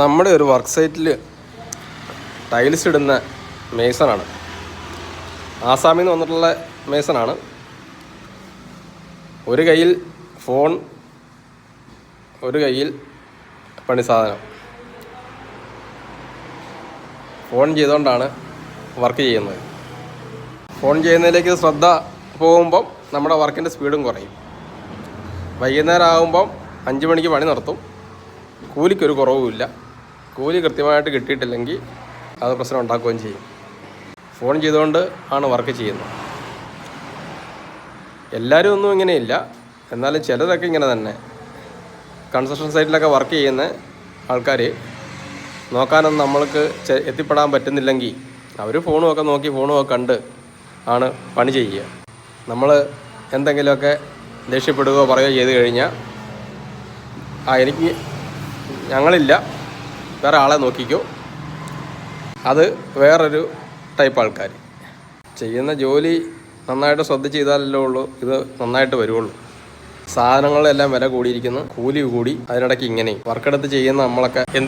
നമ്മുടെ ഒരു വർക്ക് സൈറ്റിൽ ടൈൽസ് ഇടുന്ന മേസണാണ് ആസാമിൽ നിന്ന് വന്നിട്ടുള്ള മേസണാണ് ഒരു കയ്യിൽ ഫോൺ ഒരു കയ്യിൽ പണി സാധനം ഫോൺ ചെയ്തുകൊണ്ടാണ് വർക്ക് ചെയ്യുന്നത്. ഫോൺ ചെയ്യുന്നതിലേക്ക് ശ്രദ്ധ പോകുമ്പം നമ്മുടെ വർക്കിന്റെ സ്പീഡും കുറയും. വൈകുന്നേരം ആകുമ്പം അഞ്ച് മണിക്ക് പണി നടത്തും. കൂലിക്കൊരു കുറവുമില്ല. കൂലി കൃത്യമായിട്ട് കിട്ടിയിട്ടില്ലെങ്കിൽ അത് പ്രശ്നം ഉണ്ടാക്കുകയും ചെയ്യും. ഫോൺ ചെയ്തുകൊണ്ട് ആണ് വർക്ക് ചെയ്യുന്നത്. എല്ലാവരും ഒന്നും ഇങ്ങനെയില്ല. എന്നാലും ചിലരൊക്കെ ഇങ്ങനെ തന്നെ. കൺസ്ട്രക്ഷൻ സൈറ്റിലൊക്കെ വർക്ക് ചെയ്യുന്ന ആൾക്കാർ നോക്കാനൊന്നും നമ്മൾക്ക് എത്തിപ്പെടാൻ പറ്റുന്നില്ലെങ്കിൽ അവർ ഫോണും ഒക്കെ നോക്കി ഫോണും ഒക്കെ കണ്ട് ആണ് പണി ചെയ്യുക. നമ്മൾ എന്തെങ്കിലുമൊക്കെ ദേഷ്യപ്പെടുകയോ പറയുകയോ ചെയ്ത് കഴിഞ്ഞാൽ ആ എനിക്ക് ഞങ്ങളില്ല. വേറെ ആളെ നോക്കിക്കോ. അത് വേറൊരു ടൈപ്പ് ആൾക്കാർ ചെയ്യുന്ന ജോലി നന്നായിട്ട് ശ്രദ്ധ ചെയ്താലല്ലേ ഉള്ളൂ ഇത് നന്നായിട്ട് വരുള്ളൂ സാധനങ്ങളെല്ലാം വില കൂടിയിരിക്കുന്നു കൂലി കൂടി അതിനിടയ്ക്ക് ഇങ്ങനെ വർക്കെടുത്ത് ചെയ്യുന്ന നമ്മളൊക്കെ എന്ത്